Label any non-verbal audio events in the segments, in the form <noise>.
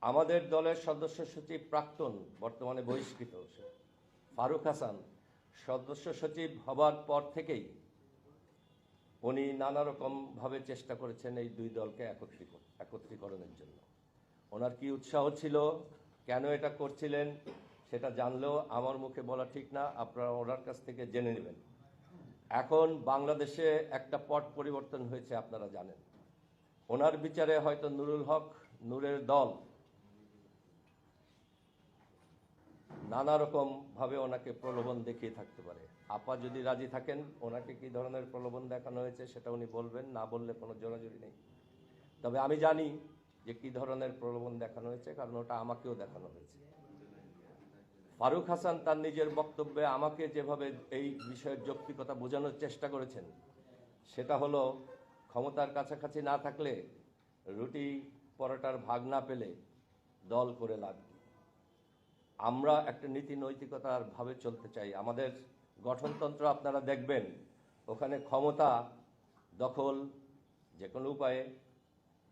আমাদের দলের সদস্য সচিব প্রাক্তন, বর্তমানে বহিষ্কৃত ফারুক হাসান। সদস্য সচিব হবার পর থেকেই উনি নানা রকমভাবে চেষ্টা করেছেন এই দুই দলকে একত্রী- একত্রীকরণের জন্য। ওনার কি উৎসাহ ছিল, কেন এটা করছিলেন, সেটা জানলেও আমার মুখে বলা ঠিক না, আপনারা ওনার কাছ থেকে জেনে নেবেন। এখন বাংলাদেশে একটা পট পরিবর্তন হয়েছে, আপনারা জানেন। ওনার বিচারে হয়তো নুরুল হক, নূরের দল নানা রকম ভাবে ওনাকে প্রলোভন দেখিয়ে থাকতে পারে। আপা যদি রাজি থাকেন, ওনাকে কি ধরনের প্রলোভন দেখানো হয়েছে সেটা উনি বলবেন, না বললে কোনো জোরাজুরি নেই। তবে আমি জানি যে কি ধরনের প্রলোভন দেখানো হয়েছে, কারণ ওটা আমাকেও দেখানো হয়েছে। ফারুক হাসান তার নিজের বক্তব্যে আমাকে যেভাবে এই বিষয়ের যৌক্তিকতা বোঝানোর চেষ্টা করেছেন, সেটা হলো ক্ষমতার কাছাকাছি না থাকলে রুটি পরোটার ভাগ না পেলে দল করে লাভ? আমরা একটা নীতি নৈতিকতার ভাবে চলতে চাই। আমাদের গঠনতন্ত্র আপনারা দেখবেন, ওখানে ক্ষমতা দখল যে কোনো উপায়ে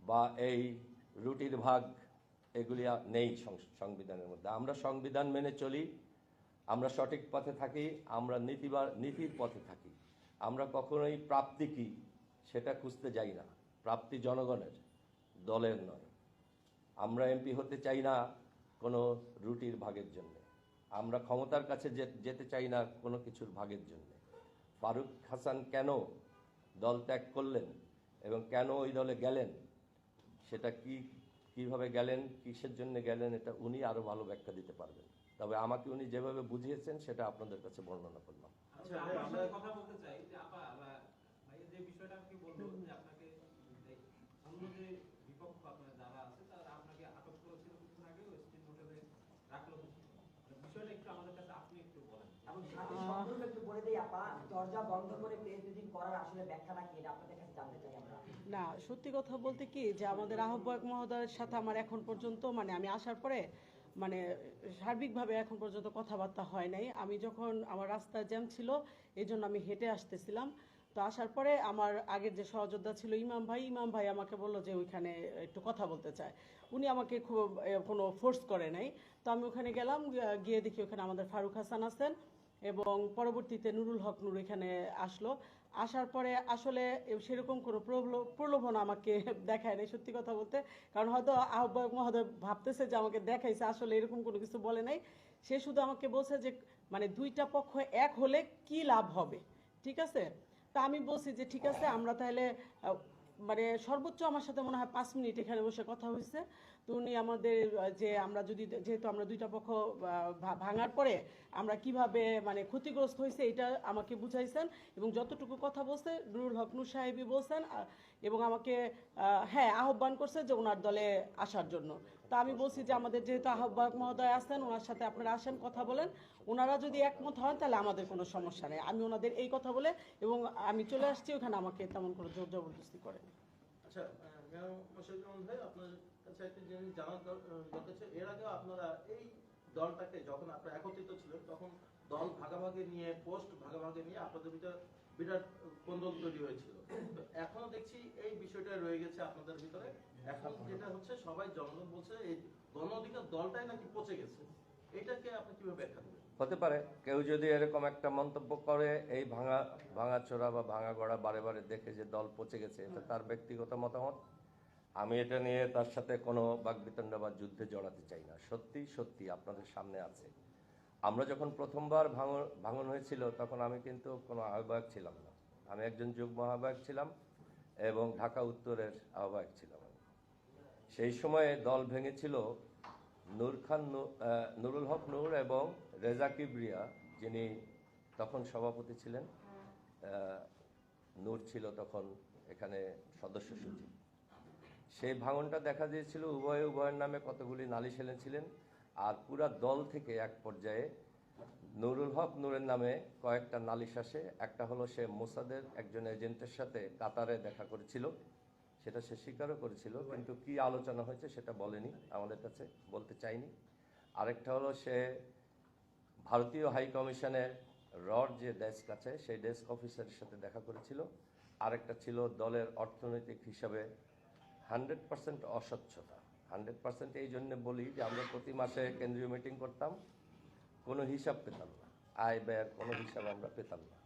বা এই রুটির ভাগ এগুলি নেই সংবিধানের মধ্যে। আমরা সংবিধান মেনে চলি, আমরা সঠিক পথে থাকি, আমরা নীতিবা, নীতির পথে থাকি। আমরা কখনোই প্রাপ্তি কি সেটা খুঁজতে যাই না। প্রাপ্তি জনগণের, দলের নয়। আমরা এমপি হতে চাই না কোনো রুটির ভাগের জন্য। আমরা ক্ষমতার কাছে যেতে চাই না কোনো কিছুর ভাগের জন্য। ফারুক হাসান কেন দল ত্যাগ করলেন এবং কেন ওই দলে গেলেন? সেটা কি কীভাবে গেলেন, কিসের জন্য গেলেন, এটা উনি আরও ভালো ব্যাখ্যা দিতে পারবেন। তবে আমাকে উনি যেভাবে বুঝিয়েছেন, সেটা আপনাদের কাছে বর্ণনা করলাম আচ্ছা আপনার সাথে কথা বলতে চাই যে আপা বা- ভাই যে বিষয়টা আপনি বলল যে আপনাকে এই অন্য যে বিপক্ষ আপনার যারা আছে তারা আপনাকে আটক করেছিল কিছুদিন আগে ওয়েস্টিন হোটেলে রাখল মানে বিষয়টা একটু আমাদের কাছে আপনি একটু বলেন এবং সাথে সম্পূর্ণ একটু বলে দেই আপা দরজা বন্ধ করে প্রেস মিটিং করার আসলে ব্যাখ্যাটা কি এটা আপনাদের কাছে জানতে চাই আমরা না সত্যি কথা বলতে কি, যে আমাদের আহ্বায়ক মহোদয়ের সাথে আমার এখন পর্যন্ত মানে আমি আসার পরে মানে সার্বিকভাবে এখন পর্যন্ত কথাবার্তা হয় নাই। আমি যখন আমার রাস্তায় জ্যাম ছিল এই জন্য আমি হেঁটে আসতেছিলাম। তো আসার পরে আমার আগের যে সহযোদ্ধা ছিল ইমাম ভাই ইমাম ভাই আমাকে বলল যে ওইখানে একটু কথা বলতে চায়। উনি আমাকে খুব কোনো ফোর্স করে নাই। তো আমি ওখানে গেলাম, গিয়ে দেখি ওখানে আমাদের ফারুক হাসান আছেন। এবং পরবর্তীতে নুরুল হক নূর এখানে আসলো। আসার পরে আসলে সেরকম কোনো প্রলো- প্রলোভন আমাকে <laughs> দেখায় নাই সত্যি কথা বলতে। কারণ হয়তো আহ্বায়ক মহোদয় ভাবতেছে যে আমাকে দেখাইছে, আসলে এরকম কোনো কিছু বলে নাই। সে শুধু আমাকে বলছে যে মানে দুইটা পক্ষ এক হলে কি লাভ হবে? ঠিক আছে? তা আমি বলছি যে, ঠিক আছে, আমরা তাহলে মানে সর্বোচ্চ আমার সাথে মনে হয় পাঁচ মিনিট এখানে বসে কথা হয়েছে। উনি আমাদের যে আমরা যদি, যেহেতু আমরা দুইটা পক্ষ ভাঙার পরে আমরা কীভাবে মানে ক্ষতিগ্রস্ত হয়েছে এটা আমাকে বুঝাইছেন এবং যতটুকু কথা বলছে, নুরুল হক নূর সাহেবই বলছেন এবং আমাকে হ্যাঁ আহ্বান করছে যে ওনার দলে আসার জন্য। তা আমি বলছি যে আমাদের যেহেতু আহ্বায়ক মহোদয় আছেন, ওনার সাথে আপনারা আসেন, কথা বলেন। ওনারা যদি একমত হন, তাহলে আমাদের কোনো সমস্যা নেই। আমি ওনাদের এই কথা বলে এবং আমি চলে আসছি, ওখানে আমাকে তেমন কোনো জোর জবরদস্তি করেন। আচ্ছা আপনার কাছে একটা জিনিস জানার এর আপনারা এই দলটাকে যখন আপনারা একত্রিত ছিলেন, তখন দল নিয়ে, পোস্ট নিয়ে আপনাদের ভিতরে বিরাট তৈরি হয়েছিল। এখনও দেখছি এই বিষয়টা রয়ে গেছে আপনাদের ভিতরে। এখন যেটা হচ্ছে, সবাই জনগণ বলছে এই গণ অধিকার দলটাই নাকি পচে গেছে। এটাকে আপনি কীভাবে ব্যাখ্যা হতে পারে। কেউ যদি এরকম একটা মন্তব্য করে, এই ভাঙা, ভাঙাচোরা বা ভাঙা গড়া বারে বারে দেখে যে দল পচে গেছে, এটা তার ব্যক্তিগত মতামত। আমি এটা নিয়ে তার সাথে কোনো বাগবিতণ্ড বা যুদ্ধে জড়াতে চাই না। সত্যি সত্যি আপনাদের সামনে আছে। আমরা যখন প্রথমবার ভাঙন ভাঙন হয়েছিল তখন আমি কিন্তু কোনো আহ্বায়ক ছিলাম না। আমি একজন যুগ্ম আহ্বায়ক ছিলাম এবং ঢাকা উত্তরের আহ্বায়ক ছিলাম সেই সময়ে দল ভেঙেছিল নূর খান নুরুল হক নূর এবং রেজা কিবরিয়া, যিনি তখন সভাপতি ছিলেন। নূর ছিল তখন এখানে সদস্য সচিব। সেই ভাঙনটা দেখা দিয়েছিল। উভয়ে, উভয়ের নামে কতগুলি নালিশ এনেছিলেন। আর পুরা দল থেকে এক পর্যায়ে নুরুল হক নূরের নামে কয়েকটা নালিশ আসে। একটা হলো সে মোসাদের একজন এজেন্টের সাথে কাতারে দেখা করেছিল। সেটা সে স্বীকারও করেছিল, কিন্তু কি আলোচনা হয়েছে সেটা বলেনি, আমাদের কাছে বলতে চাইনি। আরেকটা হলো সে ভারতীয় হাই কমিশনের রড যে ডেস্ক আছে, সেই ডেস্ক অফিসারের সাথে দেখা করেছিল। আরেকটা ছিল দলের অর্থনৈতিক হিসাবে হান্ড্রেড পার্সেন্ট অস্বচ্ছতা। হান্ড্রেড পার্সেন্ট এই জন্য বলি যে আমরা প্রতি মাসে কেন্দ্রীয় মিটিং করতাম, কোনো হিসাব পেতাম না। আয় ব্যয়ের কোনো হিসাব আমরা পেতাম না।